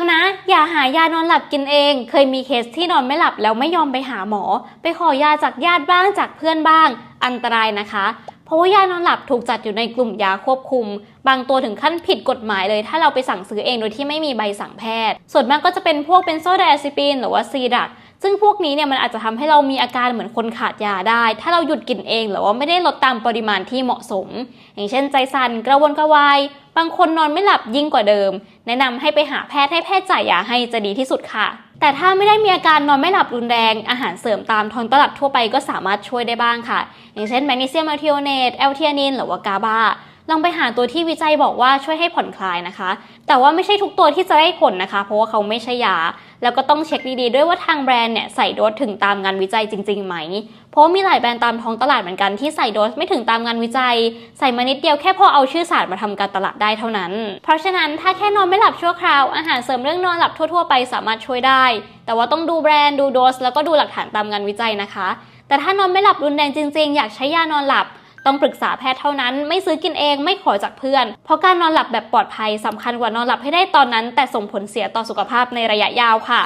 แล้วนะ อย่าหายานอนหลับกินเอง เคยมีเคสที่นอนไม่หลับแล้วไม่ยอมไปหาหมอ ไปขอยาจากญาติบ้างจากเพื่อนบ้าง อันตรายนะคะ เพราะว่ายานอนหลับถูกจัดอยู่ในกลุ่มยาควบคุม บางตัวถึงขั้นผิดกฎหมายเลย ถ้าเราไปสั่งซื้อเองโดยที่ไม่มีใบสั่งแพทย์ ส่วนมากก็จะเป็นพวกเป็นโซไดอะซิปินหรือว่าซีดักซึ่งพวกนี้เนี่ยมันอาจจะทำให้เรามีอาการเหมือนคนขาดยาได้ ถ้าเราหยุดกินเองหรือว่าไม่ได้ลดตามปริมาณที่เหมาะสม อย่างเช่นใจสั่นกระวนกระวาย บางคนนอนไม่หลับยิ่งกว่าเดิม แนะนำให้ไปหาแพทย์ให้แพทย์จ่ายยาให้จะดีที่สุดค่ะ แต่ถ้าไม่ได้มีอาการนอนไม่หลับรุนแรง อาหารเสริมตามท้องตลาดทั่วไปก็สามารถช่วยได้บ้างค่ะ อย่างเช่นแมกนีเซียมอัลเทโอเนตแอลเทียนินหรือว่ากาบา ลองไปหาตัวที่วิจัยบอกว่าช่วยให้ผ่อนคลายนะคะ แต่ว่าไม่ใช่ทุกตัวที่จะได้ผลนะคะ เพราะว่าเขาไม่ใช่ยา แล้วก็ต้องเช็คดีๆ ด้วยว่าทางแบรนด์เนี่ยใส่โดสถึงตามงานวิจัยจริงๆไหม เพราะมีหลายแบรนด์ตามท้องตลาดเหมือนกันที่ใส่โดสไม่ถึงตามงานวิจัย ใส่มานิดเดียวแค่พอเอาชื่อศาสตร์มาทำการตลาดได้เท่านั้น เพราะฉะนั้นถ้าแค่นอนไม่หลับชั่วคราวอาหารเสริมเรื่องนอนหลับทั่ว ๆ ไปสามารถช่วยได้ แต่ว่าต้องดูแบรนด์ดูโดสแล้วก็ดูหลักฐานตามงานวิจัยนะคะ แต่ถ้านอนไม่หลับรุนแรงจริง ๆ อยากใช้ยานอนหลับ ต้องปรึกษาแพทย์เท่านั้น ไม่ซื้อกินเองไม่ขอจากเพื่อน เพราะการนอนหลับแบบปลอดภัยสำคัญกว่านอนหลับให้ได้ตอนนั้น แต่ส่งผลเสียต่อสุขภาพในระยะยาวค่ะ